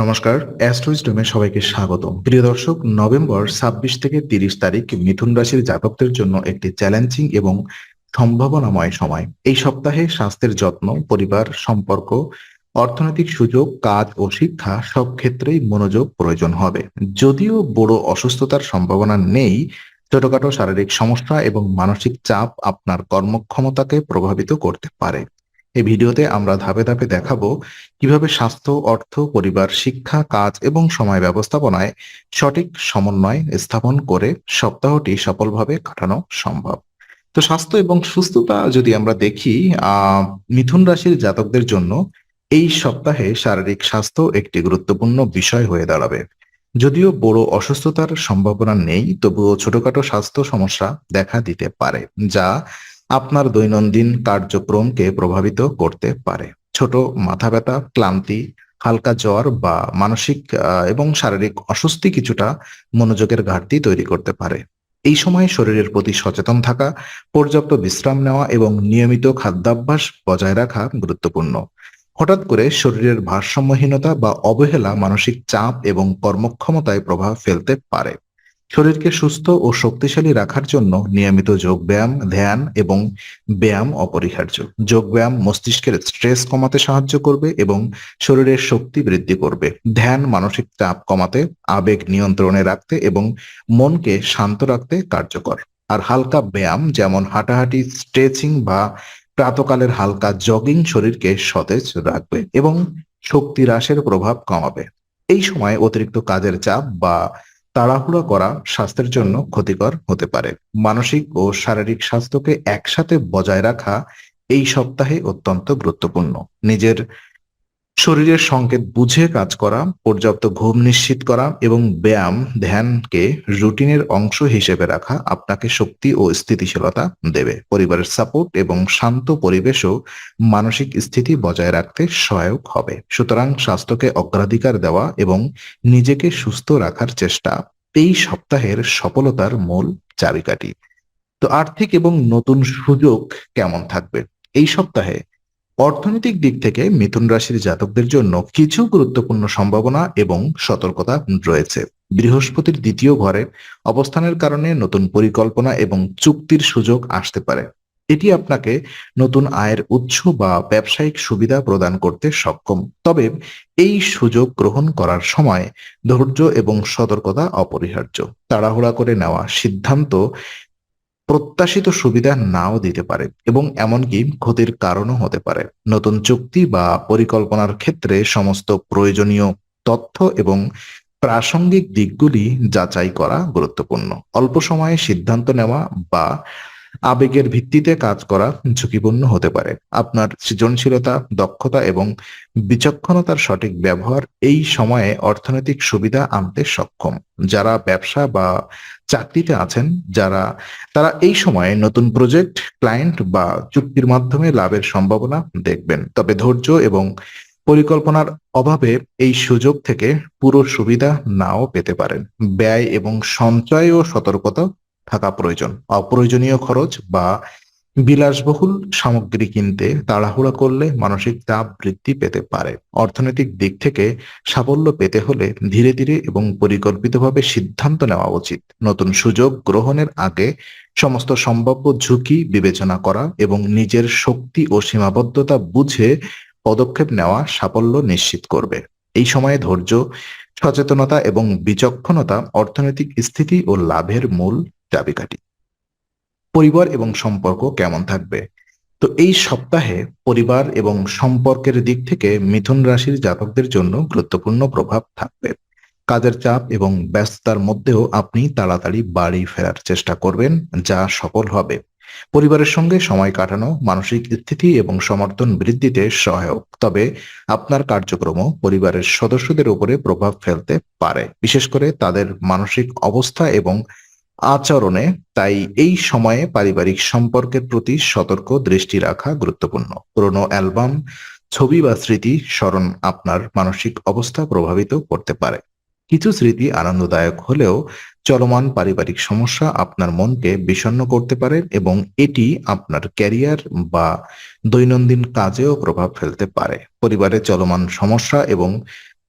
নমস্কার অ্যাস্ট্রোইস্টমে সবাইকে স্বাগত প্রিয় দর্শক, নভেম্বর ছাব্বিশ থেকে তিরিশ তারিখ মিথুন রাশির জাতকদের জন্য একটি চ্যালেঞ্জিং এবং সম্ভাবনাময় সময়। এই সপ্তাহে স্বাস্থ্যের যত্ন, পরিবার, সম্পর্ক, অর্থনৈতিক সুযোগ, কাজ ও শিক্ষা সব ক্ষেত্রেই মনোযোগ প্রয়োজন হবে। যদিও বড় অসুস্থতার সম্ভাবনা নেই, ছোটখাটো শারীরিক সমস্যা এবং মানসিক চাপ আপনার কর্মক্ষমতাকে প্রভাবিত করতে পারে। এই ভিডিওতে আমরা ধাপে ধাপে দেখাবো কীভাবে স্বাস্থ্য, অর্থ, পরিবার, শিক্ষা, কাজ এবং সময় ব্যবস্থাপনায় সঠিক সমন্বয় স্থাপন করে সপ্তাহটি সফলভাবে কাটানো সম্ভব। তো স্বাস্থ্য এবং সুস্থতা যদি আমরা দেখি মিথুন রাশির জাতকদের জন্য এই সপ্তাহে শারীরিক স্বাস্থ্য একটি গুরুত্বপূর্ণ বিষয় হয়ে দাঁড়াবে। যদিও বড় অসুস্থতার সম্ভাবনা নেই, তবুও ছোটখাটো স্বাস্থ্য সমস্যা দেখা দিতে পারে, যা আপনার দৈনন্দিন কার্যক্রমকে প্রভাবিত করতে পারে। ছোট মাথা ব্যথা ক্লান্তি, হালকা জ্বর বা মানসিক এবং শারীরিক অস্বস্তি কিছুটা মনোযোগের ঘাটতি তৈরি করতে পারে। এই সময় শরীরের প্রতি সচেতন থাকা, পর্যাপ্ত বিশ্রাম নেওয়া এবং নিয়মিত খাদ্যাভ্যাস বজায় রাখা গুরুত্বপূর্ণ। হঠাৎ করে শরীরের ভারসাম্যহীনতা বা অবহেলা মানসিক চাপ এবং কর্মক্ষমতায় প্রভাব ফেলতে পারে। শরীরকে সুস্থ ও শক্তিশালী রাখার জন্য নিয়মিত যোগ ব্যায়াম ধ্যান এবং ব্যায়াম অপরিহার্য। যোগ ব্যায়াম মস্তিষ্কের স্ট্রেস কমাতে সাহায্য করবে এবং শরীরের শক্তি বৃদ্ধি করবে। ধ্যান মানসিক চাপ কমাতে, আবেগ নিয়ন্ত্রণে রাখতে এবং মনকে শান্ত রাখতে কার্যকর। আর হালকা ব্যায়াম যেমন হাঁটাহাঁটি, স্ট্রেচিং বা প্রাতকালের হালকা জগিং শরীরকে সতেজ রাখবে এবং শক্তি হ্রাসের প্রভাব কমাবে। এই সময় অতিরিক্ত কাজের চাপ বা তাড়াহুড়া করা স্বাস্থ্যের জন্য ক্ষতিকর হতে পারে। মানসিক ও শারীরিক স্বাস্থ্যকে একসাথে বজায় রাখা এই সপ্তাহে অত্যন্ত গুরুত্বপূর্ণ। নিজের শরীরের সংকেত বুঝে কাজ করা, পর্যাপ্ত ঘুম নিশ্চিত করা এবং ব্যায়াম ধ্যানকে রুটিনের অংশ হিসেবে রাখা আপনাকে শক্তি ও স্থিতিশীলতা দেবে। পরিবারের সাপোর্ট এবং শান্ত পরিবেশও মানসিক স্থিতি বজায় রাখতে সহায়ক হবে। সুতরাং স্বাস্থ্যকে অগ্রাধিকার দেওয়া এবং নিজেকে সুস্থ রাখার চেষ্টা এই সপ্তাহের সফলতার মূল চাবিকাঠি। তো আর্থিক এবং নতুন সুযোগ কেমন থাকবে? এই সপ্তাহে অর্থনৈতিক দিক থেকে মিথুন রাশির জাতকদের জন্য কিছু গুরুত্বপূর্ণ সম্ভাবনা এবং সতর্কতা রয়েছে। বৃহস্পতির দ্বিতীয় ঘরে অবস্থানের কারণে নতুন পরিকল্পনা এবং চুক্তির সুযোগ আসতে পারে। এটি আপনাকে নতুন আয়ের উৎস বা ব্যবসায়িক সুবিধা প্রদান করতে সক্ষম। তবে এই সুযোগ গ্রহণ করার সময় ধৈর্য এবং সতর্কতা অপরিহার্য। তাড়াহুড়া করে নেওয়া সিদ্ধান্ত প্রত্যাশিত সুবিধা নাও দিতে পারে এবং এমনকি ক্ষতির কারণও হতে পারে। নতুন চুক্তি বা পরিকল্পনার ক্ষেত্রে সমস্ত প্রয়োজনীয় তথ্য এবং প্রাসঙ্গিক দিকগুলি যাচাই করা গুরুত্বপূর্ণ। অল্প সময়ে সিদ্ধান্ত নেওয়া বা আবেগের ভিত্তিতে কাজ করা ঝুঁকিপূর্ণ হতে পারে। আপনার সৃজনশীলতা, দক্ষতা এবং বিচক্ষণতার সঠিক ব্যবহার এই সময়ে অর্থনৈতিক সুবিধা আনতে সক্ষম। যারা ব্যবসা বা চাকরিতে আছেন, যারা, তারা এই সময়ে নতুন প্রজেক্ট, ক্লায়েন্ট বা চুক্তির মাধ্যমে লাভের সম্ভাবনা দেখবেন। তবে ধৈর্য এবং পরিকল্পনার অভাবে এই সুযোগ থেকে পুরো সুবিধা নাও পেতে পারেন। ব্যয় এবং সঞ্চয় ও সতর্কতা থাকা প্রয়োজন। অপ্রয়োজনীয় খরচ বা বিলাসবহুল সামগ্রী কিনতে তাড়াহুড়া করলে মানসিক চাপ বৃদ্ধি পেতে পারে। অর্থনৈতিক দিক থেকে সাফল্য পেতে হলে ধীরে ধীরে এবং পরিকল্পিতভাবে সিদ্ধান্ত নেওয়া উচিত। নতুন সুযোগ গ্রহণের আগে সমস্ত সম্ভাব্য ঝুঁকি বিবেচনা করা এবং নিজের শক্তি ও সীমাবদ্ধতা বুঝে পদক্ষেপ নেওয়া সাফল্য নিশ্চিত করবে। এই সময়ে ধৈর্য, সচেতনতা এবং বিচক্ষণতা অর্থনৈতিক স্থিতি ও লাভের মূল চাবিকাঠি। পরিবার এবং সম্পর্ক কেমন থাকবে? তো এই সপ্তাহে পরিবার এবং সম্পর্কের দিক থেকে মিথুন রাশির জাতকদের জন্য গুরুত্বপূর্ণ প্রভাব থাকবে। কাজের চাপ এবং ব্যস্ততার মধ্যেও আপনি তাড়াতাড়ি বাড়ি ফেরার চেষ্টা করবেন, যা সফল হবে। পরিবারের সঙ্গে সময় কাটানো, মানসিক স্থিতি এবং সমর্থন বৃদ্ধিতে সহায়ক। তবে আপনার কার্যক্রম পরিবারের সদস্যদের উপরে প্রভাব ফেলতে পারে। বিশেষ করে তাদের মানসিক অবস্থা এবং আচরণে তাই এই সময়ে পারিবারিক সম্পর্কের প্রতি সতর্ক দৃষ্টি রাখা গুরুত্বপূর্ণ। পুরনো অ্যালবাম, ছবি বা স্মৃতি স্মরণ আপনার মানসিক অবস্থা প্রভাবিত করতে পারে। কিছু স্মৃতি আনন্দদায়ক হলেও চলমান পারিবারিক সমস্যা আপনার মনকে বিষণ্ণ করতে পারে এবং এটি আপনার ক্যারিয়ার বা দৈনন্দিন কাজেও প্রভাব ফেলতে পারে। পরিবারের চলমান সমস্যা এবং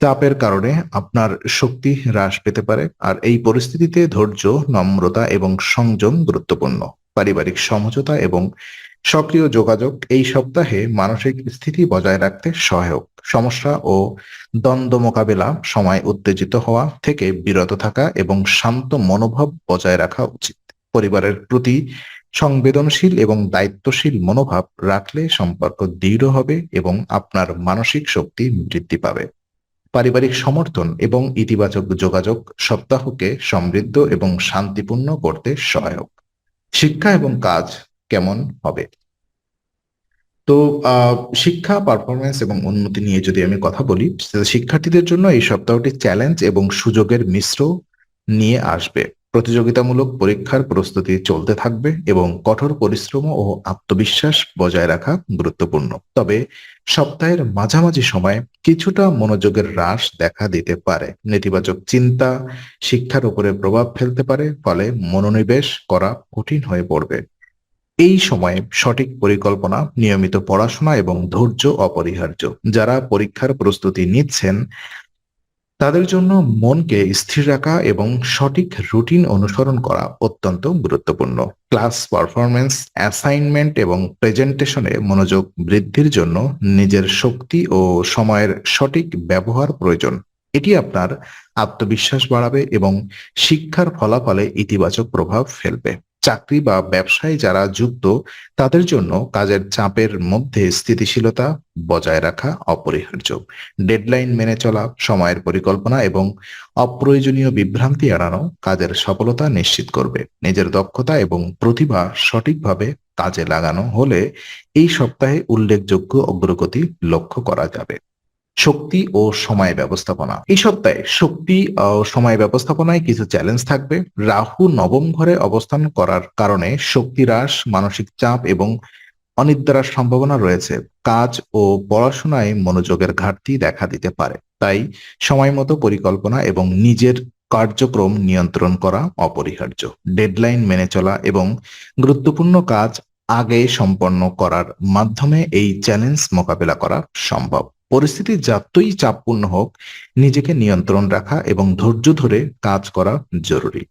চাপের কারণে আপনার শক্তি হ্রাস পেতে পারে, আর এই পরিস্থিতিতে ধৈর্য, নম্রতা এবং সংযম গুরুত্বপূর্ণ। পারিবারিক সমঝোতা এবং সক্রিয় যোগাযোগ এই সপ্তাহে মানসিক স্থিতি বজায় রাখতে সহায়ক। সমস্যা ও দ্বন্দ্ব মোকাবেলা, সময় উত্তেজিত হওয়া থেকে বিরত থাকা এবং শান্ত মনোভাব বজায় রাখা উচিত। পরিবারের প্রতি সংবেদনশীল এবং দায়িত্বশীল মনোভাব রাখলে সম্পর্ক দৃঢ় হবে এবং আপনার মানসিক শক্তি বৃদ্ধি পাবে। পারিবারিক সমর্থন এবং ইতিবাচক যোগাযোগ সপ্তাহকে সমৃদ্ধ এবং শান্তিপূর্ণ করতে সহায়ক। শিক্ষা এবং কাজ কেমন হবে? তো শিক্ষা পারফরমেন্স এবং উন্নতি নিয়ে যদি আমি কথা বলি, শিক্ষার্থীদের জন্য এই সপ্তাহটি চ্যালেঞ্জ এবং সুযোগের মিশ্র নিয়ে আসবে। প্রতিযোগিতামূলক পরীক্ষার প্রস্তুতি চলতে থাকবে এবং কঠোর পরিশ্রম ও আত্মবিশ্বাস বজায় রাখা গুরুত্বপূর্ণ। তবে সপ্তাহের মাঝামাঝি সময়ে কিছুটা মনোযোগের হ্রাস দেখা দিতে পারে। নেতিবাচক চিন্তা শিক্ষার উপরে প্রভাব ফেলতে পারে, ফলে মনোনিবেশ করা কঠিন হয়ে পড়বে। এই সময়ে সঠিক পরিকল্পনা, নিয়মিত পড়াশোনা এবং ধৈর্য অপরিহার্য। যারা পরীক্ষার প্রস্তুতি নিচ্ছেন তাদের জন্য মনকে স্থির রাখা এবং সঠিক রুটিন অনুসরণ করা অত্যন্ত গুরুত্বপূর্ণ। ক্লাস পারফরমেন্স অ্যাসাইনমেন্ট এবং প্রেজেন্টেশনে মনোযোগ বৃদ্ধির জন্য নিজের শক্তি ও সময়ের সঠিক ব্যবহার প্রয়োজন। এটি আপনার আত্মবিশ্বাস বাড়াবে এবং শিক্ষার ফলাফলে ইতিবাচক প্রভাব ফেলবে। চাকরি বা ব্যবসায় যারা যুক্ত, তাদের জন্য কাজের চাপের মধ্যে স্থিতিশীলতা বজায় রাখা অপরিহার্য। ডেডলাইন মেনে চলা, সময়ের পরিকল্পনা এবং অপ্রয়োজনীয় বিভ্রান্তি এড়ানো কাজের সফলতা নিশ্চিত করবে। নিজের দক্ষতা এবং প্রতিভা সঠিকভাবে কাজে লাগানো হলে এই সপ্তাহে উল্লেখযোগ্য অগ্রগতি লক্ষ্য করা যাবে। শক্তি ও সময় ব্যবস্থাপনা। এই সপ্তাহে শক্তি ও সময় ব্যবস্থাপনায় কিছু চ্যালেঞ্জ থাকবে। রাহু নবম ঘরে অবস্থান করার কারণে শক্তি হ্রাস মানসিক চাপ এবং অনিদ্রার সম্ভাবনা রয়েছে। কাজ ও পড়াশোনায় মনোযোগের ঘাটতি দেখা দিতে পারে। তাই সময় মতো পরিকল্পনা এবং নিজের কার্যক্রম নিয়ন্ত্রণ করা অপরিহার্য। ডেডলাইন মেনে চলা এবং গুরুত্বপূর্ণ কাজ আগে সম্পন্ন করার মাধ্যমে এই চ্যালেঞ্জ মোকাবেলা করা সম্ভব। পরিস্থিতি যতই চাপপূর্ণ হোক, নিজেকে নিয়ন্ত্রণ রাখা এবং ধৈর্য ধরে কাজ করা জরুরি।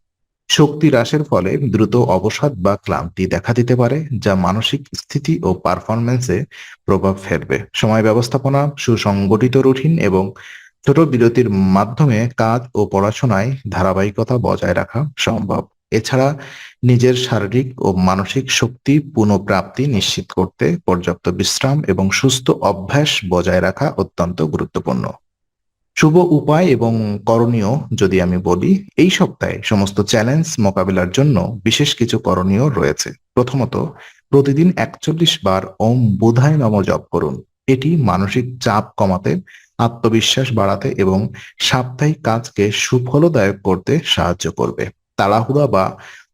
শক্তি হ্রাসের ফলে দ্রুত অবসাদ বা ক্লান্তি দেখা দিতে পারে, যা মানসিক স্থিতি ও পারফরমেন্সে প্রভাব ফেলবে। সময় ব্যবস্থাপনা, সুসংগঠিত রুটিন এবং ছোট বিরতির মাধ্যমে কাজ ও পড়াশোনায় ধারাবাহিকতা বজায় রাখা সম্ভব। এছাড়া নিজের শারীরিক ও মানসিক শক্তি পুনঃপ্রাপ্তি নিশ্চিত করতে পর্যাপ্ত বিশ্রাম এবং সুস্থ অভ্যাস বজায় রাখা অত্যন্ত গুরুত্বপূর্ণ। শুভ উপায় এবং করণীয় যদি আমি বলি, এই সপ্তাহে সমস্ত চ্যালেঞ্জ মোকাবিলার জন্য বিশেষ কিছু করণীয় রয়েছে। প্রথমত, প্রতিদিন একচল্লিশ বার ওম বোধায় নম জপ করুন। এটি মানসিক চাপ কমাতে, আত্মবিশ্বাস বাড়াতে এবং সাপ্তাহিক কাজকে সুফলদায়ক করতে সাহায্য করবে। তাড়াহুড়া বা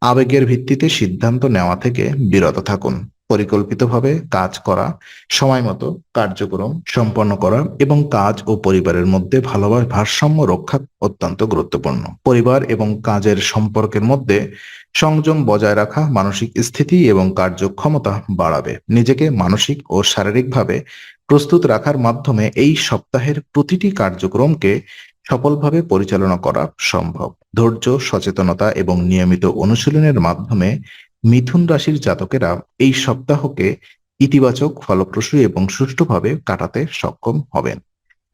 আবেগের ভিত্তিতে সিদ্ধান্ত নেওয়া থেকে বিরত থাকুন। পরিকল্পিতভাবে কাজ করা, সময় মতো কার্যক্রম সম্পন্ন করা এবং কাজ ও পরিবারের মধ্যে ভালোবাসা ভারসাম্য রক্ষা অত্যন্ত গুরুত্বপূর্ণ। পরিবার এবং কাজের সম্পর্কের মধ্যে সংযম বজায় রাখা মানসিক স্থিতি এবং কার্যক্ষমতা বাড়াবে। নিজেকে মানসিক ও শারীরিকভাবে প্রস্তুত রাখার মাধ্যমে এই সপ্তাহের প্রতিটি কার্যক্রমকে সফলভাবে পরিচালনা করা সম্ভব। ধৈর্য, সচেতনতা এবং নিয়মিত অনুশীলনের মাধ্যমে মিথুন রাশির জাতকেরা এই সপ্তাহকে ইতিবাচক, ফলপ্রসূ এবং সুষ্ঠুভাবে কাটাতে সক্ষম হবেন।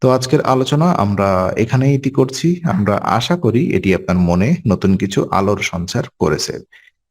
তো আজকের আলোচনা আমরা এখানেই ইতি করছি। আমরা আশা করি এটি আপনার মনে নতুন কিছু আলোর সঞ্চার করেছে।